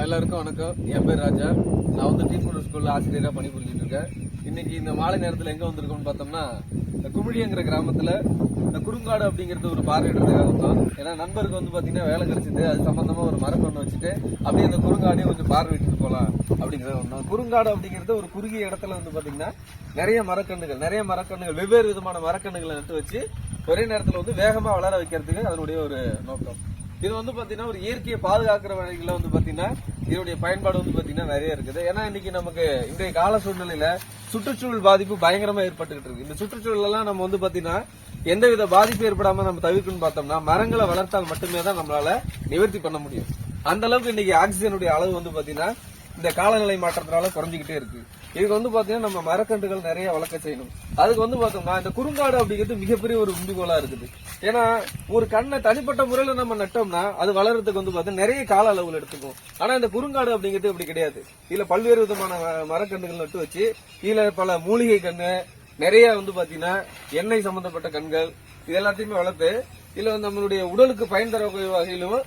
எல்லாருக்கும் வணக்கம். என் பேர் ராஜா. நான் வந்து டீக்குடர் ஸ்கூல்ல ஆசிரியராக பணிபுரிஞ்சிட்டு இருக்கேன். இன்னைக்கு இந்த மாலை நேரத்தில் எங்க வந்திருக்கோம்னு பார்த்தோம்னா குமிழிங்கிற கிராமத்துல இந்த குறுங்காடு அப்படிங்கிறது ஒரு பார்வையிடுறதுக்காக வந்தோம். ஏன்னா நண்பருக்கு வந்து பாத்தீங்கன்னா வேலை கிடைச்சிட்டு அது சம்பந்தமா ஒரு மரம் கொண்டு வச்சுட்டு அப்படியே அந்த குறுங்காடையும் கொஞ்சம் பார்வையிட்டு போகலாம் அப்படிங்கிறத வந்தோம். குறுங்காடு அப்படிங்கிறது ஒரு குறுகிய இடத்துல வந்து பாத்தீங்கன்னா நிறைய மரக்கன்றுகள் நிறைய மரக்கன்றுகள் வெவ்வேறு விதமான மரக்கன்றுகளை நட்டு வச்சு ஒரே நேரத்தில் வந்து வேகமாக வளர வைக்கிறதுக்கு அதனுடைய ஒரு நோக்கம். இது வந்து பாத்தீங்கன்னா ஒரு இயற்கையை பாதுகாக்கிற வழிகளில் வந்து பாத்தீங்கன்னா இதனுடைய பயன்பாடு வந்து பாத்தீங்கன்னா நிறைய இருக்குது. ஏன்னா இன்னைக்கு நமக்கு இன்றைய கால சூழ்நிலையில சுற்றுச்சூழல் பாதிப்பு பயங்கரமா ஏற்பட்டுக்கிட்டு இருக்கு. இந்த சுற்றுச்சூழல் எல்லாம் நம்ம வந்து பாத்தீங்கன்னா எந்தவித பாதிப்பு ஏற்படாம நம்ம தவிர்க்கணும்னு பார்த்தோம்னா மரங்களை வளர்த்தால் மட்டுமே தான் நம்மளால நிவர்த்தி பண்ண முடியும். அந்த அளவுக்கு இன்னைக்கு ஆக்சிஜனுடைய அளவு வந்து பாத்தீங்கன்னா இந்த காலநிலை மாற்றத்தினால குறைஞ்சிக்கிட்டே இருக்கு. இதுக்கு வந்து பாத்தீங்கன்னா நம்ம மரக்கன்றுகள் நிறைய வளர்க்க செய்யணும். அதுக்கு வந்து பார்த்தோம்னா இந்த குறுங்காடு அப்படிங்கிறது மிகப்பெரிய ஒரு உண்டுகோலா இருக்குது. ஏன்னா ஒரு கண்ணை தனிப்பட்ட முறையில நம்ம நட்டோம்னா அது வளர்றதுக்கு வந்து பாத்தீங்கன்னா நிறைய கால அளவில் எடுத்துக்கும். ஆனா இந்த குறுங்காடு அப்படிங்கிறது அப்படி கிடையாது. இதுல பல்வேறு விதமான மரக்கன்றுகள் நட்டு வச்சு இதுல பல மூலிகை கண்ணு நிறைய வந்து பாத்தீங்கன்னா எண்ணெய் சம்பந்தப்பட்ட கண்கள் இது எல்லாத்தையுமே வளர்த்து இதுல நம்மளுடைய உடலுக்கு பயன் தர வகையிலும்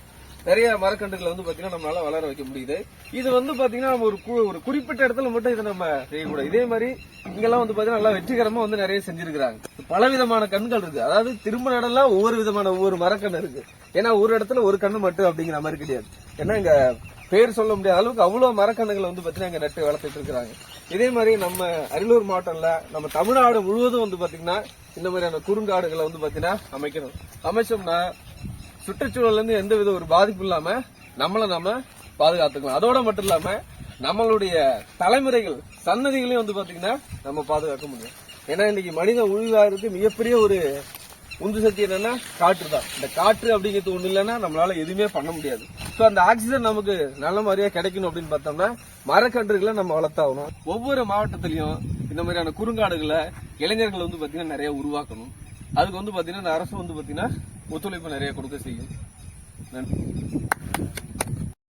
நிறைய மரக்கன்றுகளை வந்து பாத்தீங்கன்னா நம்மளால வளர வைக்க முடியுது. இது வந்து பாத்தீங்கன்னா நம்ம ஒரு கு- ஒரு குறிப்பிட்ட இடத்துல மட்டும் இதை நம்ம செய்யக்கூடாது. இதே மாதிரி இங்கெல்லாம் வந்து பாத்தீங்கன்னா நல்லா வெற்றிகரமா வந்து நிறைய செஞ்சிருக்கிறாங்க. பல விதமான கண்கள் இருக்கு. அதாவது திரும்ப நடலாம் ஒவ்வொரு விதமான ஒவ்வொரு மரக்கன்று இருக்கு. ஏன்னா ஒரு இடத்துல ஒரு கண்ணு மட்டும் அப்படிங்கிற மாதிரி கிடையாது. ஏன்னா இங்க பேர் சொல்ல முடியாத அளவுக்கு அவ்வளவு மரக்கன்றுகளை வந்து பாத்தீங்கன்னா இங்க நட்டு வளர்த்துட்டு இருக்கிறாங்க. இதே மாதிரி நம்ம அரியலூர் மாவட்டம்ல நம்ம தமிழ்நாடு முழுவதும் வந்து பாத்தீங்கன்னா இந்த மாதிரியான குறுங்காடுகளை வந்து பாத்தீங்கன்னா அமைக்கணும். அமைச்சோம்னா சுற்றுச்சூழல்ல இருந்து எந்த வித ஒரு பாதிப்பு இல்லாம நம்மளை நாம பாதுகாத்துக்கலாம். அதோட மட்டும் இல்லாம நம்மளுடைய தலைமுறைகள் சன்னதிகளையும் வந்து பாத்தீங்கன்னா நம்ம பாதுகாக்க முடியும். ஏன்னா இன்னைக்கு மனித உயிர்வாருக்கு மிகப்பெரிய ஒரு உந்து சக்தி என்னன்னா காற்று தான். இந்த காற்று அப்படிங்கிறது ஒண்ணு இல்லைன்னா நம்மளால எதுவுமே பண்ண முடியாது. ஸோ அந்த ஆக்சிஜன் நமக்கு நல்ல மாதிரியா கிடைக்கணும் அப்படின்னு பார்த்தோம்னா மரக்கன்றுகளை நம்ம வளர்த்தாகணும். ஒவ்வொரு மாவட்டத்திலையும் இந்த மாதிரியான குறுங்காடுகளை இளைஞர்கள் வந்து பாத்தீங்கன்னா நிறைய உருவாக்கணும். அதுக்கு வந்து பாத்தீங்கன்னா இந்த அரசு வந்து பாத்தீங்கன்னா ஒத்துழைப்பு நிறைய கொடுக்க செய்யும். நன்றி.